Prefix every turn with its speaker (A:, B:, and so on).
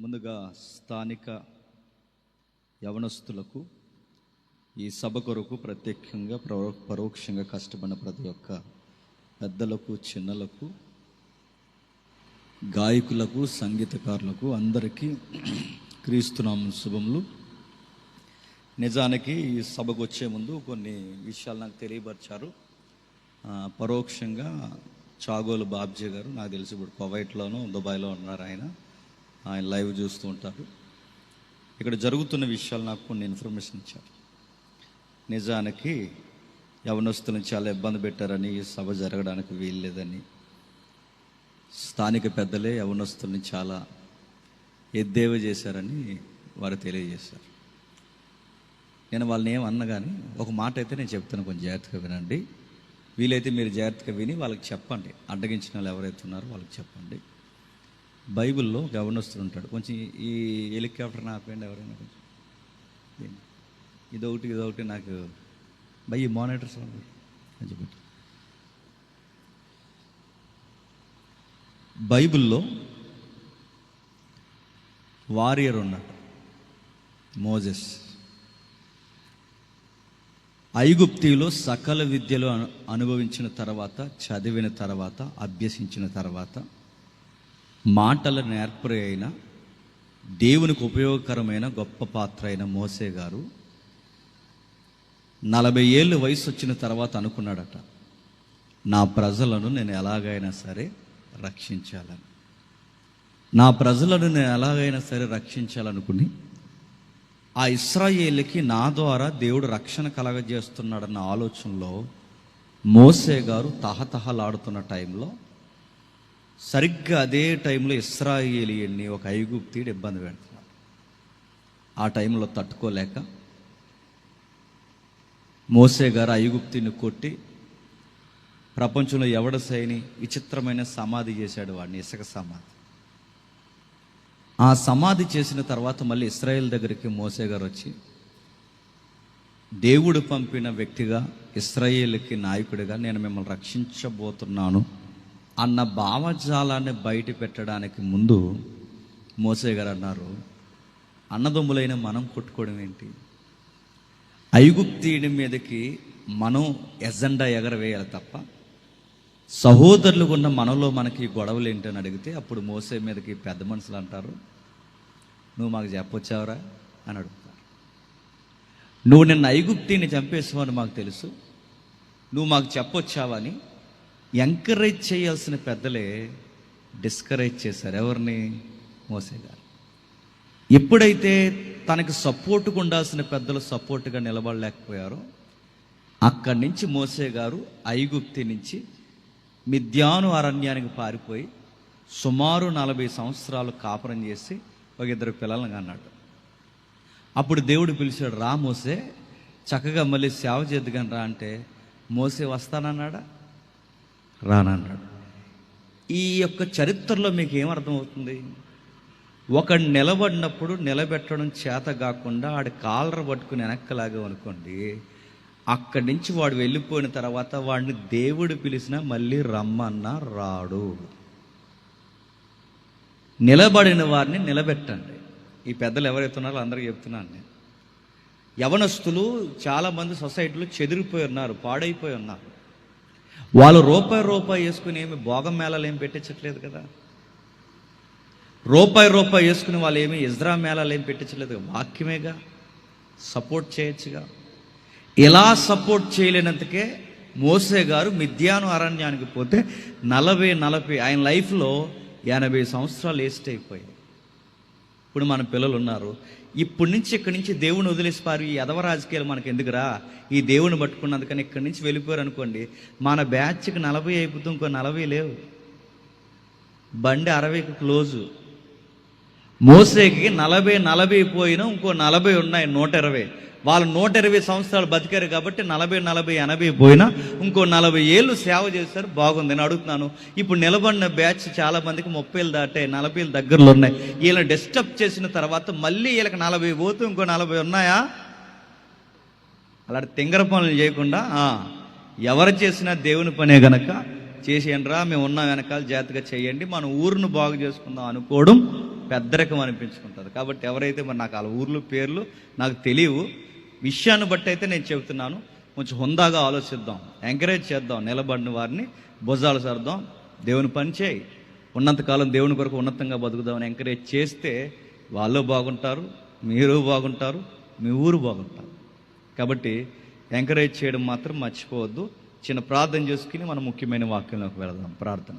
A: ముందుగా స్థానిక యవనస్తులకు ఈ సభ కొరకు ప్రత్యేకంగా ప్రవ- పరోక్షంగా కష్టపడిన ప్రతి ఒక్క పెద్దలకు చిన్నలకు గాయకులకు సంగీతకారులకు అందరికీ క్రీస్తునామ శుభములు. నిజానికి ఈ సభకు వచ్చే ముందు కొన్ని విషయాలు నాకు తెలియపరిచారు. పరోక్షంగా చాగోలు బాబ్జీ గారు నాకు తెలిసి ఇప్పుడు కువైట్లోనూ దుబాయ్లో ఉన్నారు ఆయన. ఆయన లైవ్ చూస్తూ ఉంటారు. ఇక్కడ జరుగుతున్న విషయాలు నాకు కొన్ని ఇన్ఫర్మేషన్ ఇచ్చారు. నిజానికి యవనస్తులను చాలా ఇబ్బంది పెట్టారని ఈ సభ జరగడానికి వీల్లేదని స్థానిక పెద్దలే యవనస్తుల్ని చాలా ఎద్దేవ చేశారని వారు తెలియజేశారు. నేను వాళ్ళని ఏం అన్న కానీ ఒక మాట అయితే నేను చెప్తాను కొంచెం జాగ్రత్తగా వినండి. వీలైతే మీరు జాగ్రత్తగా విని వాళ్ళకి చెప్పండి. అడ్డగించిన వాళ్ళు ఎవరైతే ఉన్నారో వాళ్ళకి చెప్పండి. బైబిల్లో ఒక ఉంటాడు. కొంచెం ఈ హెలికాప్టర్ ఆపండి ఎవరైనా కొంచెం ఇదొకటి ఇదొకటి నాకు బై ఈ మానిటర్స్ అని చెప్పి బైబిల్లో వారియర్ ఉన్నాడు మోజెస్. ఐగుప్తిలో సకల విద్యలు అను- అనుభవించిన తర్వాత చదివిన తర్వాత అభ్యసించిన తర్వాత మాటల నేర్పరి అయిన దేవునికి ఉపయోగకరమైన గొప్ప పాత్ర అయిన మోసే గారు నలభై ఏళ్ళు వయసు వచ్చిన తర్వాత అనుకున్నాడట నా ప్రజలను నేను ఎలాగైనా సరే రక్షించాలని. నా ప్రజలను నేను ఎలాగైనా సరే రక్షించాలనుకుని ఆ ఇస్రాయేల్కి నా ద్వారా దేవుడు రక్షణ కలగజేస్తున్నాడన్న ఆలోచనలో మోసే గారు తహతహలాడుతున్న టైంలో సరిగ్గా అదే టైంలో ఇస్రాయేలియన్ని ఒక ఐగుప్తీడు ఇబ్బంది పెడుతున్నాడు. ఆ టైంలో తట్టుకోలేక మోసే గారు ఐగుప్తిని కొట్టి ప్రపంచంలో ఎవడ సైని విచిత్రమైన సమాధి చేశాడు వాడిని? ఇసుక సమాధి. ఆ సమాధి చేసిన తర్వాత మళ్ళీ ఇస్రాయేల్ దగ్గరికి మోసే గారు వచ్చి దేవుడు పంపిన వ్యక్తిగా ఇస్రాయేల్కి నాయకుడిగా నేను మిమ్మల్ని రక్షించబోతున్నాను. అన్న భావజాలాన్ని బయట పెట్టడానికి ముందు మోసే గారు అన్నారు అన్నదమ్ములైన మనం కొట్టుకోవడం ఏంటి? ఐగుప్తీయుడి మీదకి మనం ఎజెండా ఎగరవేయాలి తప్ప సహోదరులు ఉన్న మనలో మనకి గొడవలు ఏంటని అడిగితే అప్పుడు మోసే మీదకి పెద్ద మనుషులు అంటారు నువ్వు మాకు చెప్పొచ్చావురా? అని అడుగుతారు. నువ్వు నిన్న ఐగుప్తిని చంపేసావని మాకు తెలుసు. నువ్వు మాకు చెప్పొచ్చావని ఎంకరేజ్ చేయాల్సిన పెద్దలే డిస్కరేజ్ చేశారు. ఎవరిని? మోసే గారు. ఎప్పుడైతే తనకి సపోర్టుగా ఉండాల్సిన పెద్దలు సపోర్టుగా నిలబడలేకపోయారో అక్కడి నుంచి మోసే గారు ఐగుప్తి నుంచి మిద్యాను అరణ్యానికి పారిపోయి సుమారు నలభై సంవత్సరాలు కాపురం చేసి ఒక ఇద్దరు పిల్లలను అన్నాడు అప్పుడు దేవుడు పిలిచాడు రా మోసే చక్కగా మళ్ళీ సేవ చేద్దుగాని రా అంటే మోసే వస్తానన్నాడా? రానన్నాడు. ఈ యొక్క చరిత్రలో మీకు ఏమర్థమవుతుంది? ఒకడు నిలబడినప్పుడు నిలబెట్టడం చేత కాకుండా ఆడు కాలర పట్టుకుని వెనక్కలాగా అనుకోండి అక్కడి నుంచి వాడు వెళ్ళిపోయిన తర్వాత వాడిని దేవుడు పిలిచినా మళ్ళీ రమ్మన్నా రాడు. నిలబడిన వారిని నిలబెట్టండి. ఈ పెద్దలు ఎవరైతే ఉన్నారో అందరికీ చెప్తున్నాను నేను యవనస్తులు చాలామంది సొసైటీలో చెదిరిపోయి ఉన్నారు పాడైపోయి ఉన్నారు. వాళ్ళు రూపాయి రూపాయి వేసుకుని ఏమి భోగం మేళాలు ఏమి పెట్టించట్లేదు కదా. రూపాయి రూపాయి వేసుకుని వాళ్ళు ఏమి ఇజ్రా మేళాలు ఏం పెట్టించలేదు వాక్యమేగా? సపోర్ట్ చేయొచ్చుగా? ఇలా సపోర్ట్ చేయలేనందుకే మోసే గారు మిథ్యాను అరణ్యానికి పోతే నలభై నలభై ఆయన లైఫ్లో ఎనభై సంవత్సరాలు వేస్ట్ అయిపోయాయి. ఇప్పుడు మన పిల్లలు ఉన్నారు ఇప్పటి నుంచి ఇక్కడి నుంచి దేవుని వదిలేసిపారు. ఈ అదవ రాజకీయాలు మనకి ఎందుకురా ఈ దేవుని పట్టుకున్నందుకని ఇక్కడి నుంచి వెళ్ళిపోయారు అనుకోండి మన బ్యాచ్కి నలభై అయిపోతుంది ఇంకో నలభై లేవు. బండి అరవైకి క్లోజు. మోసేకి నలభై నలభై పోయినా ఇంకో నలభై ఉన్నాయి నూట ఇరవై. వాళ్ళు నూట ఇరవై సంవత్సరాలు బతికారు కాబట్టి నలభై నలభై ఎనభై పోయినా ఇంకో నలభై ఏళ్ళు సేవ చేశారు బాగుంది. నేను అడుగుతున్నాను ఇప్పుడు నిలబడిన బ్యాచ్ చాలా మందికి ముప్పైలు దాటాయి నలభైలు దగ్గరలో ఉన్నాయి. వీళ్ళని డిస్టర్బ్ చేసిన తర్వాత మళ్ళీ వీళ్ళకి నలభై పోతూ ఇంకో నలభై ఉన్నాయా? అలాంటి తింగర పనులు చేయకుండా ఎవరు చేసినా దేవుని పనే గనక చేసేయండిరా మేము ఉన్నాం వెనకాల జాగ్రత్తగా చేయండి. మన ఊరును బాగు చేసుకుందాం అనుకోవడం పెద్దరకం అనిపించుకుంటుంది కాబట్టి ఎవరైతే మరి నాకు వాళ్ళ ఊర్లు పేర్లు నాకు తెలియవు విషయాన్ని బట్టి అయితే నేను చెబుతున్నాను. కొంచెం హుందాగా ఆలోచిద్దాం ఎంకరేజ్ చేద్దాం నిలబడిన వారిని భుజాలు సర్దాం దేవుని పని చేయి. ఉన్నంతకాలం దేవుని కొరకు ఉన్నతంగా బతుకుదామని ఎంకరేజ్ చేస్తే వాళ్ళు బాగుంటారు మీరు బాగుంటారు మీ ఊరు బాగుంటారు. కాబట్టి ఎంకరేజ్ చేయడం మాత్రం మర్చిపోవద్దు. చిన్న ప్రార్థన చేసుకుని మనం ముఖ్యమైన వాక్యంలోకి వెళదాం ప్రార్థన.